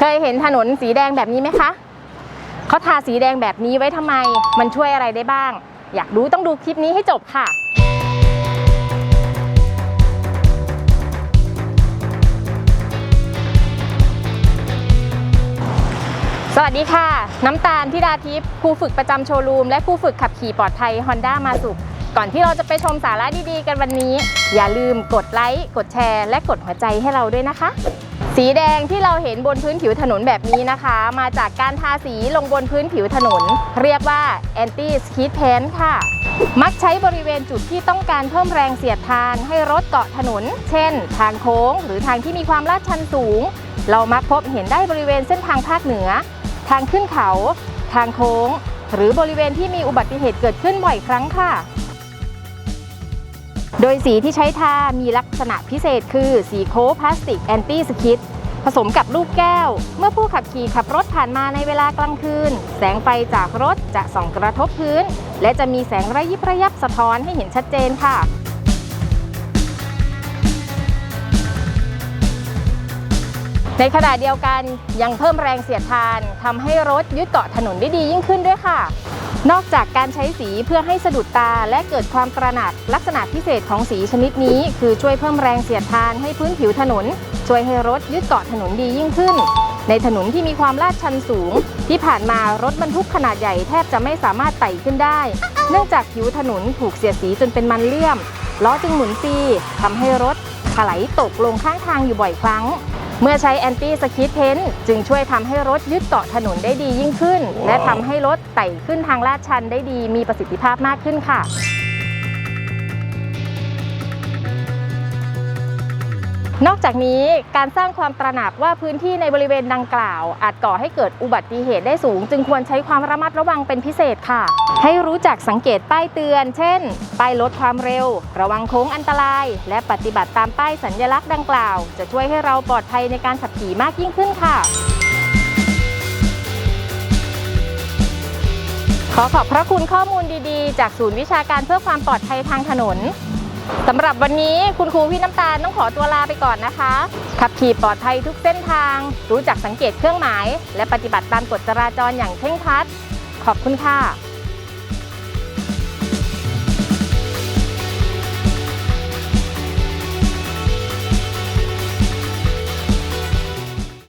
เคยเห็นถนนสีแดงแบบนี้ไหมคะเขาทาสีแดงแบบนี้ไว้ทำไม มันช่วยอะไรได้บ้าง อยากรู้ต้องดูคลิปนี้ให้จบค่ะสวัสดีค่ะ น้ำตาลธิดาทิพย์ครูฝึกประจำโชว์รูมและครูฝึกขับขี่ปลอดภัย Honda มาสุข ก่อนที่เราจะไปชมสาระดีๆ กันวันนี้ อย่าลืมกดไลค์ กดแชร์ และกดหัวใจให้เราด้วยนะคะ สีแดงที่เราเห็นบนพื้นผิวถนนแบบนี้นะคะ มาจากการทาสีลงบนพื้นผิวถนน เรียกว่า anti skid paint ค่ะ มักใช้บริเวณจุดที่ต้องการเพิ่มแรงเสียดทานให้รถเกาะถนน เช่น ทางโค้ง หรือทางที่มีความลาดชันสูง เรามักพบเห็นได้บริเวณเส้นทางภาคเหนือ ทางขึ้นเขา ทางโค้ง หรือบริเวณที่มีอุบัติเหตุเกิดขึ้นบ่อยครั้งค่ะ โดยสีที่ใช้ทา มีลักษณะพิเศษคือสีโคพลาสติกแอนตี้สคิดผสมกับลูกแก้ว เมื่อผู้ขับขี่ขับรถผ่านมาในเวลากลางคืน แสงไฟจากรถจะส่องกระทบพื้น และจะมีแสงระยิบระยับสะท้อนให้เห็นชัดเจนค่ะในขณะเดียวกันยังเพิ่มแรงเสียดทานทำให้รถยึดเกาะถนนได้ดียิ่งขึ้นด้วยค่ะ นอกจากการใช้สีเพื่อให้สะดุดตาและเกิดความตระหนักลักษณะพิเศษของสีชนิดนี้ คือช่วยเพิ่มแรงเสียดทานให้พื้นผิวถนน ช่วยให้รถยึดเกาะถนนดียิ่งขึ้น ในถนนที่มีความลาดชันสูง ที่ผ่านมารถบรรทุกขนาดใหญ่แทบจะไม่สามารถไต่ขึ้นได้ เนื่องจากผิวถนนถูกเสียดสีจนเป็นมันเลื่อมล้อจึงหมุนฟรีทำให้รถถลายตกลงข้างทางอยู่บ่อยครั้ง เมื่อใช้แอนตี้สคิดเพนจึงช่วยทำให้รถยึดเกาะถนนได้ดียิ่งขึ้น และทำให้รถไต่ขึ้นทางลาดชันได้ดีมีประสิทธิภาพมากขึ้นค่ะ นอกจากนี้การสร้างความตระหนักว่าพื้นที่ในบริเวณดังกล่าว อาจก่อให้เกิดอุบัติเหตุได้สูง จึงควรใช้ความระมัดระวังเป็นพิเศษค่ะ ให้รู้จักสังเกตป้ายเตือน เช่น ป้ายลดความเร็ว ระวังโค้งอันตราย และปฏิบัติตามป้ายสัญลักษณ์ดังกล่าว จะช่วยให้เราปลอดภัยในการขับขี่มากยิ่งขึ้นค่ะ ขอขอบพระคุณข้อมูลดีๆ จากศูนย์วิชาการเพื่อความปลอดภัยทางถนน สำหรับวันนี้คุณครูพี่น้ำตาลต้องขอตัวลาไปก่อนนะคะ ขับขี่ปลอดภัยทุกเส้นทาง รู้จักสังเกตเครื่องหมาย และปฏิบัติตามกฎจราจรอย่างเคร่งครัด ขอบคุณค่ะ